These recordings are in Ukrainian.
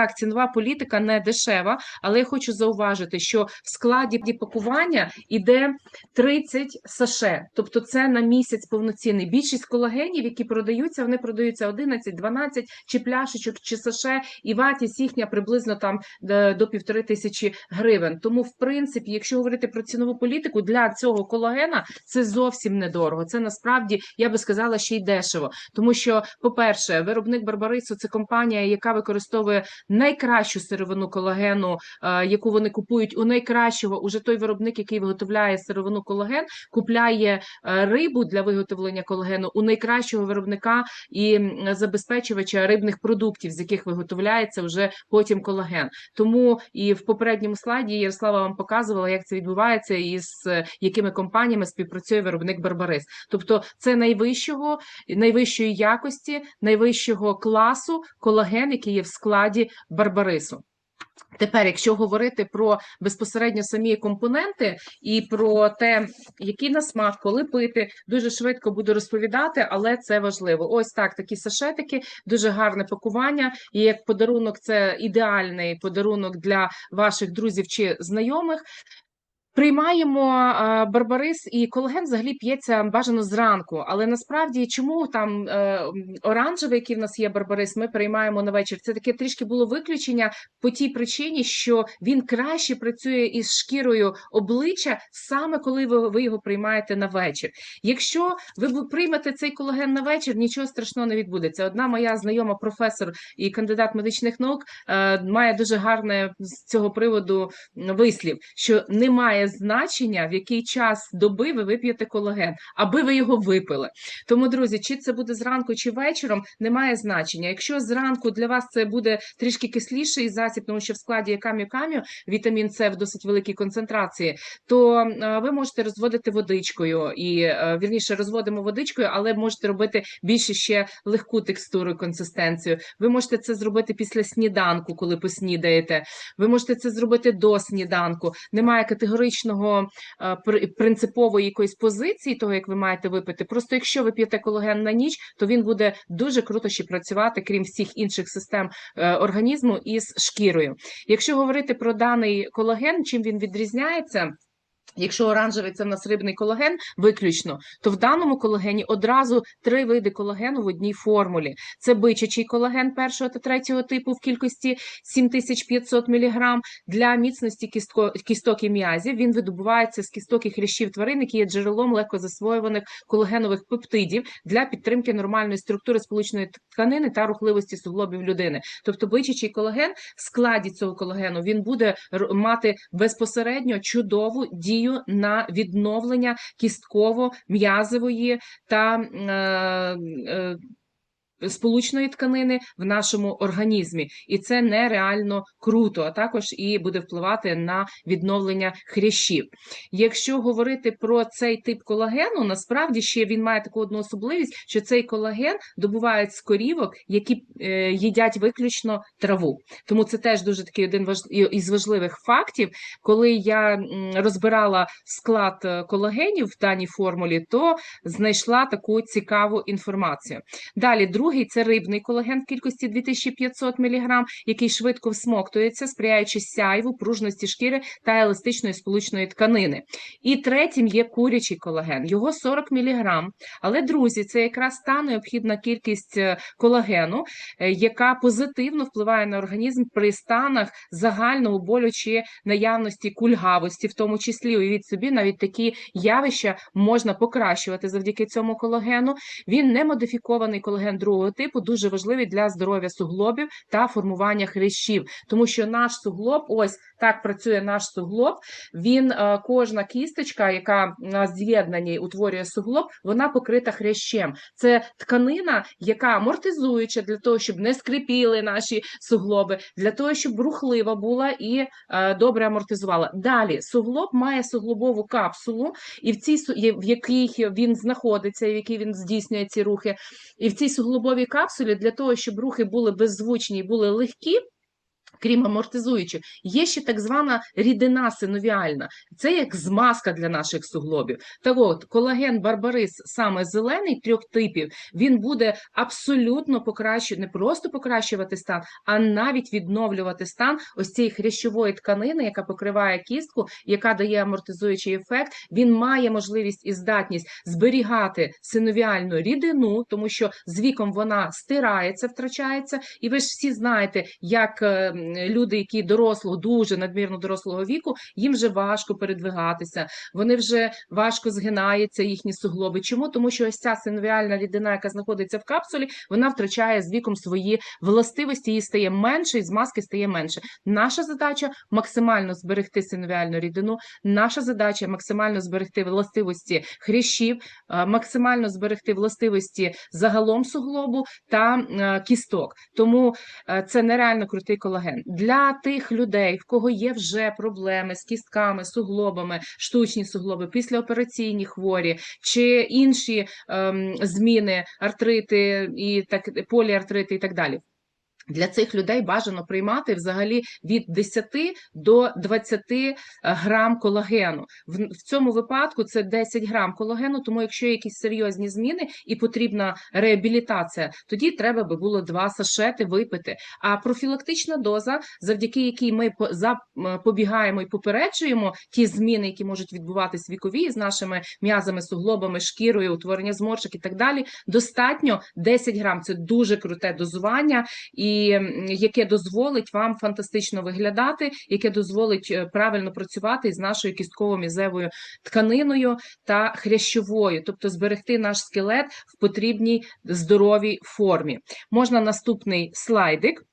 Так, цінова політика не дешева, але я хочу зауважити, що в складі пакування іде 30 саше, тобто це на місяць повноцінний. Більшість колагенів, які продаються, вони продаються 11, 12 чи пляшечок, чи саше, і вартість їхня приблизно там е, до півтори тисячі гривень. Тому, в принципі, якщо говорити про цінову політику, для цього колагена це зовсім недорого. Це насправді я би сказала ще й дешево, тому що, по-перше, виробник Барбарису це компанія, яка використовує найкращу сировину колагену, е, яку вони купують у найкращого. Уже той виробник, який виготовляє сировину колаген, купляє е, рибу для виготовлення колагену у найкращого виробника і забезпечувача рибних продуктів, з яких виготовляється вже потім колаген. Тому і в попередньому слайді Ярослава вам показувала, як це відбувається і з е, якими компаніями співпрацює виробник Барбарис. Тобто, це найвищого, найвищої якості, найвищого класу колаген, який є в складі Барбарису. Тепер, якщо говорити про безпосередньо самі компоненти і про те, який на смак, коли пити, дуже швидко буду розповідати, але це важливо. Ось так, такі сашетики, дуже гарне пакування. І як подарунок, це ідеальний подарунок для ваших друзів чи знайомих. Приймаємо барбарис і колаген взагалі п'ється бажано зранку, але насправді чому там е, оранжевий, який в нас є барбарис, ми приймаємо на вечір. Це таке трішки було виключення по тій причині, що він краще працює із шкірою обличчя саме коли ви, його приймаєте на вечір. Якщо ви приймете цей колаген на вечір, нічого страшного не відбудеться. Одна моя знайома професор і кандидат медичних наук е, має дуже гарне з цього приводу вислів, що немає значення, в який час доби ви вип'єте колаген, аби ви його випили. Тому, друзі, чи це буде зранку чи вечором, немає значення. Якщо зранку для вас це буде трішки кисліший засіб, тому що в складі кам'ю-кам'ю, вітамін С в досить великій концентрації, то е, ви можете розводити водичкою і е, вірніше розводимо водичкою, але можете робити більше ще легку текстуру і консистенцію. Ви можете це зробити після сніданку, коли поснідаєте. Ви можете це зробити до сніданку. Немає категоричного е, принципової якоїсь позиції, того як ви маєте випити. Просто якщо ви п'єте колаген на ніч, то він буде дуже круто ще працювати, крім всіх інших систем е, організму із шкірою. Якщо говорити про даний колаген, чим він відрізняється? Якщо оранжевий це в нас рибний колаген виключно, то в даному колагені одразу три види колагену в одній формулі. Це бичачий колаген першого та третього типу в кількості 7500 мг. Для міцності кістко, кісток і м'язів він видобувається з кісток і хрящів тварин, які є джерелом легкозасвоюваних колагенових пептидів для підтримки нормальної структури сполучної тканини та рухливості суглобів людини. Тобто бичачий колаген в складі цього колагену він буде мати безпосередньо чудову дію на відновлення кістково-м'язової та е, е, сполучної тканини в нашому організмі, і це нереально круто, а також і буде впливати на відновлення хрящів. Якщо говорити про цей тип колагену, насправді ще він має таку одну особливість, що цей колаген добувають з корівок, які е, їдять виключно траву. Тому це теж дуже такий один із важливих фактів. Коли я розбирала склад е, колагенів в даній формулі, то знайшла таку цікаву інформацію. Далі, другий це рибний колаген в кількості 2500 мг, який швидко всмоктується, сприяючи сяйву, пружності шкіри та еластичної сполучної тканини. І третім є курячий колаген, його 40 мг. Але, друзі, це якраз та необхідна кількість е, колагену, е, яка позитивно впливає на організм при станах загального болю чи наявності кульгавості, в тому числі уявіть собі, навіть такі явища можна покращувати завдяки цьому колагену. Він не модифікований колаген другого типу, дуже важливий для здоров'я суглобів та формування хрящів, тому що наш суглоб, ось так працює наш суглоб. Він е, кожна кісточка, яка на з'єднанні утворює суглоб, вона покрита хрящем. Це тканина, яка амортизуюча для того, щоб не скрипіли наші суглоби, для того, щоб рухлива була і е, добре амортизувала. Далі суглоб має суглобову капсулу, і в цій в якій він знаходиться, в якій він здійснює ці рухи. І в цій суглобовій капсулі для того, щоб рухи були беззвучні і були легкі. Крім амортизуючих, є ще так звана рідина синовіальна. Це як змазка для наших суглобів. Так от, колаген барбарис, саме зелений трьох типів, він буде абсолютно покращувати, не просто покращувати стан, а навіть відновлювати стан ось цієї хрящової тканини, яка покриває кістку, яка дає амортизуючий ефект. Він має можливість і здатність зберігати синовіальну рідину, тому що з віком вона стирається, втрачається. І ви ж всі знаєте, як е, люди, які дорослого, дуже надмірно дорослого віку, їм вже важко передвигатися, вони вже важко згинаються, їхні суглоби. Чому? Тому що ось ця синовіальна рідина, яка знаходиться в капсулі, вона втрачає з віком свої властивості, її стає менше, і змазки стає менше. Наша задача максимально зберегти синовіальну рідину. Наша задача максимально зберегти властивості хрящів, е, максимально зберегти властивості загалом суглобу та е, кісток. Тому е, це нереально крутий колаген. Для тих людей, в кого є вже проблеми з кістками, суглобами, штучні суглоби, післяопераційні хворі чи інші ем, зміни, артрити і так поліартрити і так далі. Для цих людей бажано приймати взагалі від 10 до 20 е, грам колагену. В, в цьому випадку це 10 грам колагену, тому якщо є якісь серйозні зміни і потрібна реабілітація, тоді треба би було два сашети випити. А профілактична доза, завдяки якій ми запобігаємо і попереджуємо ті зміни, які можуть відбуватись вікові з нашими м'язами, суглобами, шкірою, утворення зморшок і так далі, достатньо 10 грам. Це дуже круте дозування. і яке дозволить вам фантастично виглядати, яке дозволить е, правильно працювати з нашою кістково-мізевою тканиною та хрящовою, тобто зберегти наш скелет в потрібній здоровій формі. Можна наступний слайдик.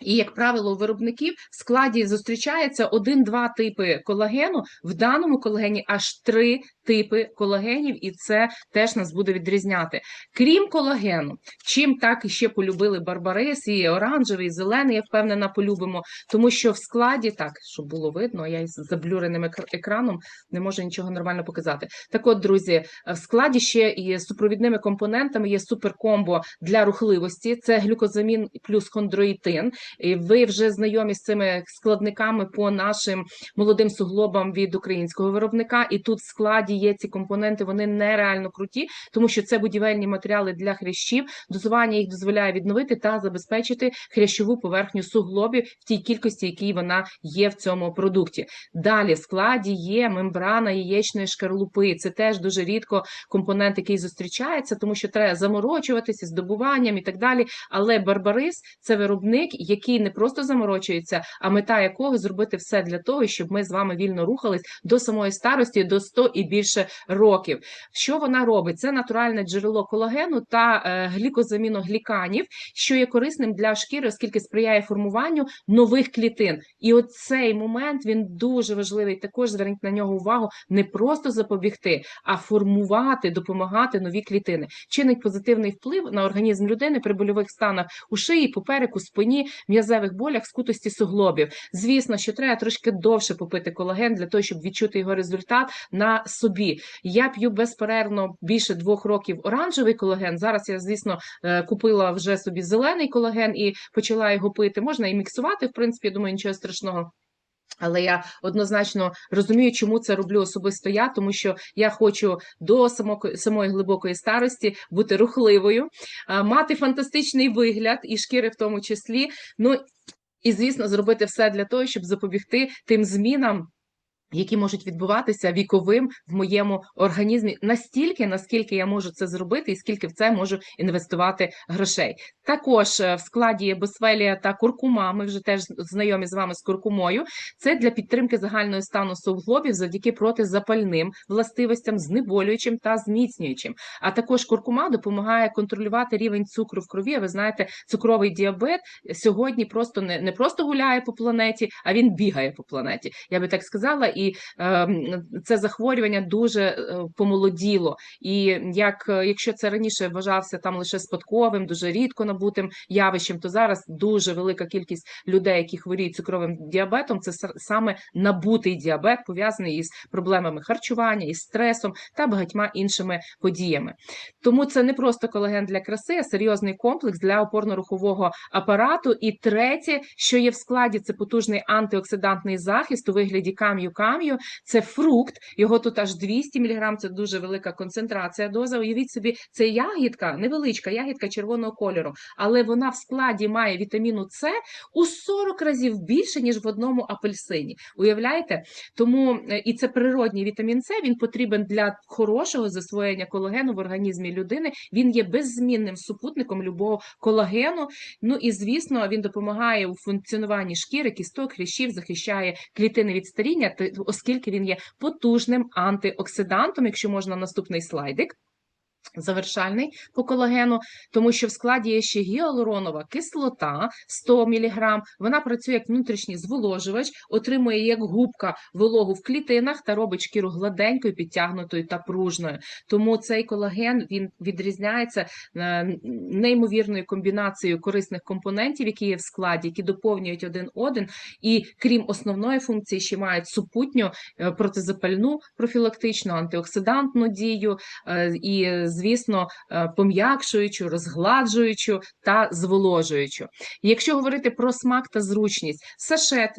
І, як правило, у виробників в складі зустрічається один-два типи колагену. В даному колагені аж три типи колагенів, і це теж нас буде відрізняти. Крім колагену, чим так ще полюбили барбарис, і оранжевий, і зелений, я впевнена, полюбимо, тому що в складі, так, щоб було видно, я із заблюреним екраном не можу нічого нормально показати. Так от, друзі, в складі ще і супровідними компонентами є суперкомбо для рухливості, це глюкозамін плюс хондроїтин. І ви вже знайомі з цими складниками по нашим молодим суглобам від українського виробника. І тут в складі є ці компоненти, вони нереально круті, тому що це будівельні матеріали для хрящів. Дозування їх дозволяє відновити та забезпечити хрящову поверхню суглобів в тій кількості, якій вона є в цьому продукті. Далі в складі є мембрана яєчної шкарлупи. Це теж дуже рідко компонент, який зустрічається, тому що треба заморочуватися здобуванням і так далі. Але Барбарис це виробник, який не просто заморочується, а мета якого зробити все для того, щоб ми з вами вільно рухались до самої старості, до 100 і більше років. Що вона робить? Це натуральне джерело колагену та е, глікозаміногліканів, що є корисним для шкіри, оскільки сприяє формуванню нових клітин. І от цей момент він дуже важливий. Також зверніть на нього увагу не просто запобігти, а формувати, допомагати нові клітини. Чинить позитивний вплив на організм людини при больових станах у шиї, попереку, спині, м'язевих болях, скутості суглобів. Звісно, що треба трошки довше попити колаген для того, щоб відчути його результат на собі. Я п'ю безперервно більше двох років оранжевий колаген. Зараз я, звісно, е, купила вже собі зелений колаген і почала його пити. Можна і міксувати, в принципі, я думаю, нічого страшного. Але я однозначно розумію, чому це роблю особисто я, тому що я хочу до самої, глибокої старості бути рухливою, мати фантастичний вигляд і шкіри в тому числі. Ну і звісно, зробити все для того, щоб запобігти тим змінам які можуть відбуватися віковим в моєму організмі настільки, наскільки я можу це зробити, і скільки в це можу інвестувати грошей. Також е, в складі є босфелія та куркума. Ми вже теж знайомі з вами з куркумою. Це для підтримки загального стану суглобів завдяки протизапальним властивостям, знеболюючим та зміцнюючим. А також куркума допомагає контролювати рівень цукру в крові. Ви знаєте, цукровий діабет сьогодні просто не, не просто гуляє по планеті, а він бігає по планеті. Я би так сказала. І і е, це захворювання дуже е, помолоділо. І як е, якщо це раніше вважався там лише спадковим, дуже рідко набутим явищем, то зараз дуже велика кількість людей, які хворіють цукровим діабетом, це саме набутий діабет, пов'язаний із проблемами харчування, із стресом та багатьма іншими подіями. Тому це не просто колаген для краси, а серйозний комплекс для опорно-рухового апарату. І третє, що є в складі, це потужний антиоксидантний захист у вигляді кам'ю-кам'ю. Це фрукт, його тут аж 200 мг, це дуже велика концентрація доза. Уявіть собі, це ягідка, невеличка ягідка червоного кольору, але вона в складі має вітаміну С у 40 разів більше, ніж в одному апельсині. Уявляєте? Тому е, і це природній вітамін С, він потрібен для хорошого засвоєння колагену в організмі людини. Він є беззмінним супутником любого колагену. Ну і звісно, він допомагає у функціонуванні шкіри, кісток, хрящів, захищає клітини від старіння, та- оскільки він є потужним антиоксидантом. Якщо можна наступний слайдик. Завершальний по колагену, тому що в складі є ще гіалуронова кислота 100 мг. Вона працює як внутрішній зволожувач, отримує як губка вологу в клітинах та робить шкіру гладенькою, підтягнутою та пружною. Тому цей колаген він відрізняється е, неймовірною комбінацією корисних компонентів, які є в складі, які доповнюють один один, і крім основної функції, ще мають супутню е, протизапальну профілактичну антиоксидантну дію. е, І, звісно, е, пом'якшуючу, розгладжуючу та зволожуючу. Якщо говорити про смак та зручність, сашет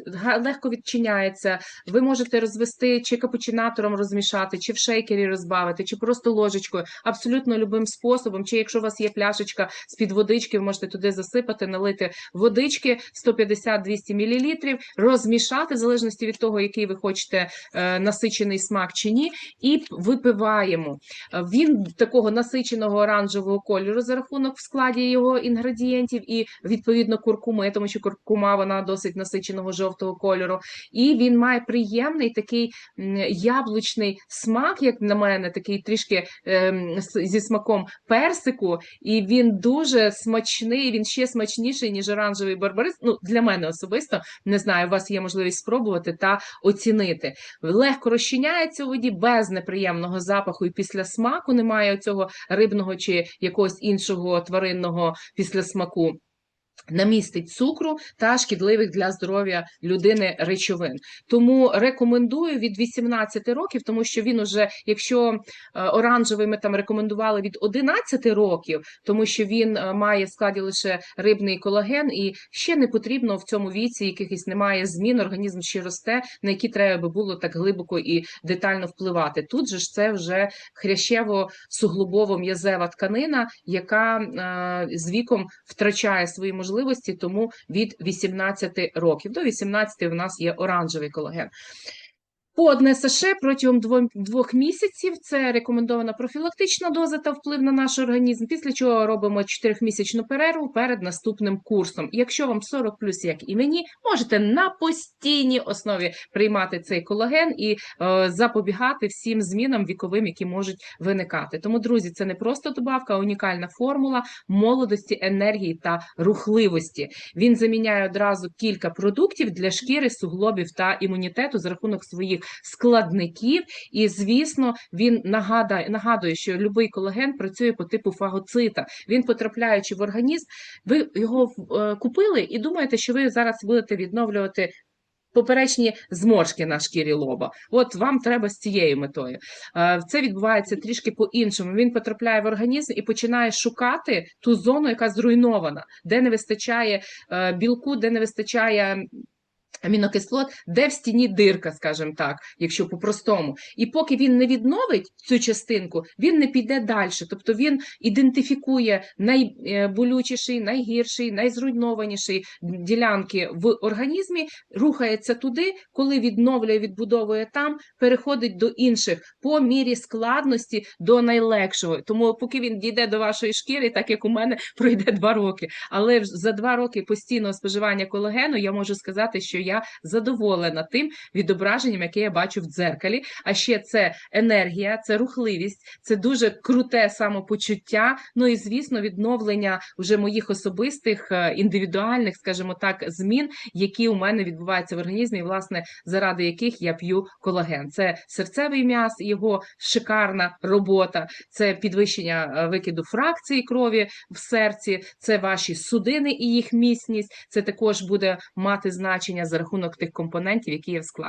легко відчиняється. Ви можете розвести чи капучинатором розмішати, чи в шейкері розбавити, чи просто ложечкою, абсолютно любим способом. Чи якщо у вас є пляшечка з-під водички, ви можете туди засипати, налити водички 150-200 мл, розмішати в залежності від того, який ви хочете е, насичений смак чи ні, і випиваємо. Е, Він такого насиченого оранжевого кольору за рахунок в складі його інгредієнтів і відповідно куркуми, тому що куркума вона досить насиченого жовтого кольору. І він має приємний такий яблучний смак, як на мене, такий трішки ем, зі смаком персику, і він дуже смачний. Він ще смачніший ніж оранжевий барбарис. Ну для мене особисто не знаю. У вас є можливість спробувати та оцінити. Легко розчиняється у воді без неприємного запаху і після смаку немає цього рибного чи якогось іншого тваринного післясмаку. Не містить цукру та шкідливих для здоров'я людини речовин. Тому рекомендую від 18 років, тому що він уже, якщо е, оранжевий ми там рекомендували від 11 років, тому що він е, має в складі лише рибний колаген, і ще не потрібно в цьому віці якихось немає змін, організм ще росте, на які треба би було так глибоко і детально впливати. Тут же ж це вже хрящево-суглобово-м'язева тканина, яка е, з віком втрачає свої можливості, тому від 18 років до 18 у нас є оранжевий колаген. По одне протягом дво- двох місяців це рекомендована профілактична доза та вплив на наш організм. Після чого робимо 4-місячну перерву перед наступним курсом. Якщо вам 40 плюс, як і мені, можете на постійній основі приймати цей колаген і е, запобігати всім змінам віковим, які можуть виникати. Тому, друзі, це не просто добавка, а унікальна формула молодості, енергії та рухливості. Він заміняє одразу кілька продуктів для шкіри, суглобів та імунітету за рахунок своїх складників. І, звісно, він нагадає, нагадує, що будь-який колаген працює по типу фагоцита. Він, потрапляючи в організм, ви його е, купили і думаєте, що ви зараз будете відновлювати. Поперечні зморшки на шкірі лоба. От вам треба з цією метою. Е, Це відбувається трішки по-іншому. Він потрапляє в організм і починає шукати ту зону, яка зруйнована, де не вистачає е, білку, де не вистачає амінокислот, де в стіні дирка, скажімо так, якщо по-простому. І поки він не відновить цю частинку, він не піде далі. Тобто він ідентифікує найболючіший, найгірший, найзруйнованіший ділянки в організмі, рухається туди, коли відновлює, відбудовує там, переходить до інших по мірі складності до найлегшого. Тому поки він дійде до вашої шкіри, так як у мене пройде два роки. Але за два роки постійного споживання колагену я можу сказати, що я задоволена тим відображенням, яке я бачу в дзеркалі. А ще це енергія, це рухливість, це дуже круте самопочуття. Ну і звісно, відновлення вже моїх особистих е, індивідуальних, скажімо так, змін, які у мене відбуваються в організмі, власне, заради яких я п'ю колаген. Це серцевий м'яз, його шикарна робота, це підвищення е, викиду фракції крові в серці, це ваші судини і їх міцність. Це також буде мати значення за рахунок тих компонентів, які є в складі.